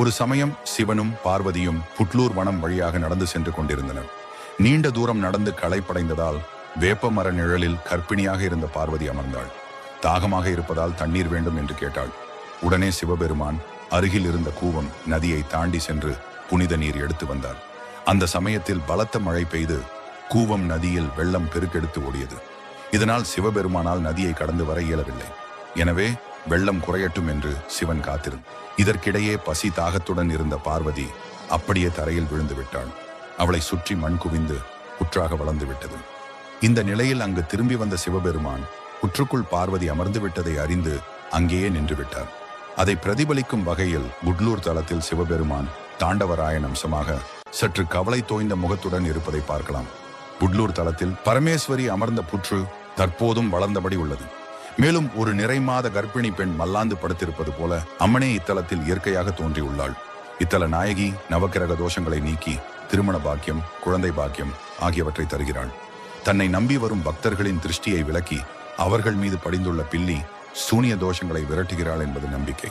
ஒரு சமயம் சிவனும் பார்வதியும் புட்லூர் வனம் வழியாக நடந்து சென்று கொண்டிருந்தனர். நீண்ட தூரம் நடந்து களைப்படைந்ததால் வேப்ப மர நிழலில் கர்ப்பிணியாக இருந்த பார்வதி அமர்ந்தாள். தாகமாக இருப்பதால் தண்ணீர் வேண்டும் என்று கேட்டாள். உடனே சிவபெருமான் அருகில் இருந்த கூவம் நதியை தாண்டி சென்று புனித நீர் எடுத்து வந்தார். அந்த சமயத்தில் பலத்த மழை பெய்து கூவம் நதியில் வெள்ளம் பெருக்கெடுத்து ஓடியது. இதனால் சிவபெருமானால் நதியை கடந்து வர இயலவில்லை. எனவே வெள்ளம் குறையட்டும் என்று சிவன் காத்திருந்தான் இதற்கிடையே பசி தாகத்துடன் இருந்த பார்வதி அப்படியே தரையில் விழுந்து விட்டாள். அவளை சுற்றி மண் குவிந்து புற்றாக வளர்ந்து விட்டது. இந்த நிலையில் அங்கு திரும்பி வந்த சிவபெருமான் புற்றுக்குள் பார்வதி அமர்ந்து விட்டதை அறிந்து அங்கேயே நின்று விட்டார். அதை பிரதிபலிக்கும் வகையில் குட்லூர் தளத்தில் சிவபெருமான் தாண்டவராயன் அம்சமாக சற்று கவலை தோய்ந்த முகத்துடன் இருப்பதை பார்க்கலாம். குட்லூர் தளத்தில் பரமேஸ்வரி அமர்ந்த புற்று தற்போதும் வளர்ந்தபடி உள்ளது. மேலும் ஒரு நிறைமாத கர்ப்பிணி பெண் மல்லாந்து படுத்திருப்பது போல அம்மனே இத்தலத்தில் இயற்கையாக தோன்றியுள்ளாள். இத்தல நாயகி நவக்கிரக தோஷங்களை நீக்கி திருமண பாக்கியம் குழந்தை பாக்கியம் ஆகியவற்றை தருகிறாள். தன்னை நம்பி வரும் பக்தர்களின் திருஷ்டியை விலக்கி அவர்கள் மீது படிந்துள்ள பில்லி சூனிய தோஷங்களை விரட்டுகிறாள் என்பது நம்பிக்கை.